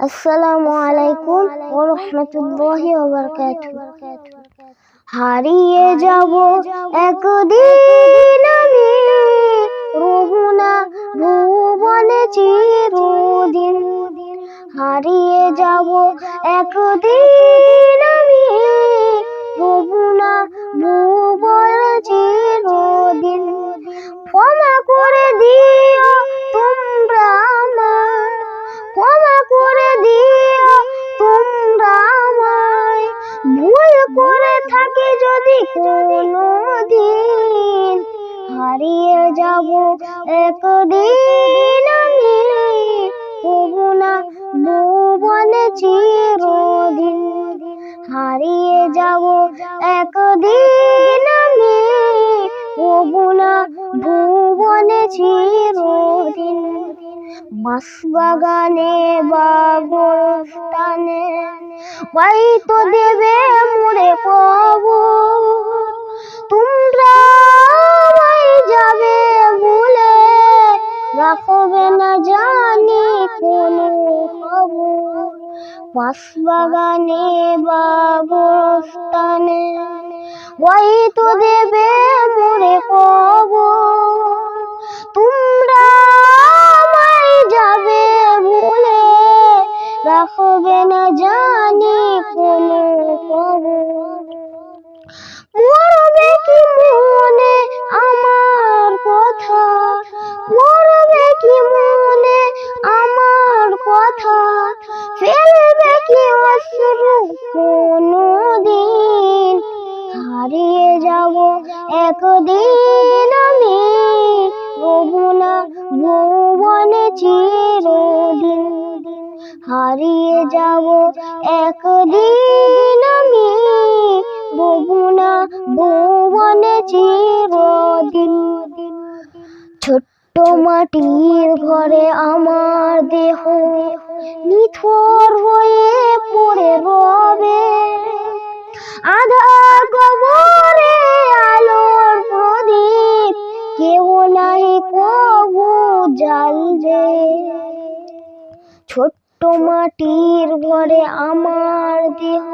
আসসালামু আলাইকুম ও রহমতুল্লাহি হারিয়ে যাব একদিন আমি রবুনা ভুবনে চিরদিন। হারিয়ে যাব একদিন আমি রবুনা ভুবনে যদি কোনো দিন হারিয়ে যাব, একদিন আমি তবু না ভুবনে চিরদিন হারিয়ে যাব, একদিন আমি তবু না ভুবনে চিরদিন মাস বাগানে বা গোরস্থানে হয়তো দেবে মুড়ে কবর রাখবে না জানি কোনো খবর বাগানে বা গোরস্থানে হয়তো দেবে মুড়ে কবর তোমরা যাবে ভুলে রাখবে না জানি কোনো খবর কথা ফেলবে কি অশ্রু কোনো দিন হারিয়ে যাব। একদিন আমি রবুনা ভুবনে চিরদিন হারিয়ে যাব। একদিন আমি ববুনা ভুবনে চিরদিন ছোট্ট মাটির ঘরে আমার দেহ নিথর হয়ে পড়ে রবে। আধার কবরে আলোর প্রদীপ কেউ নাই কবু জ্বালবে ছোট্ট মাটির ঘরে আমার দেহ,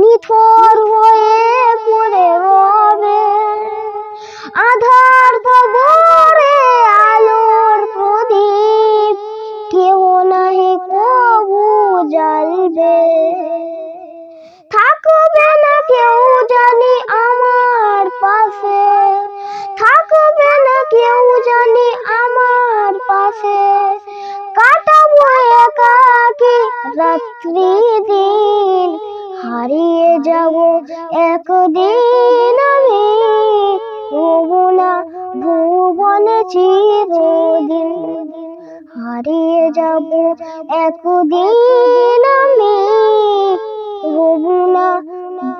নিথর হয়ে পড়ে রবে। রাত্রি দিন হারিয়ে যাব একদিন আমি। ভুবনে চিরদিন হারিয়ে যাব একদিন আমি। রবুনা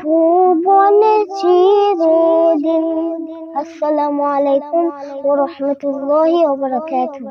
ভুবনে চিরদিন। আসসালামু আলাইকুম ওয়া রাহমাতুল্লাহি ওয়া বারাকাতুহু।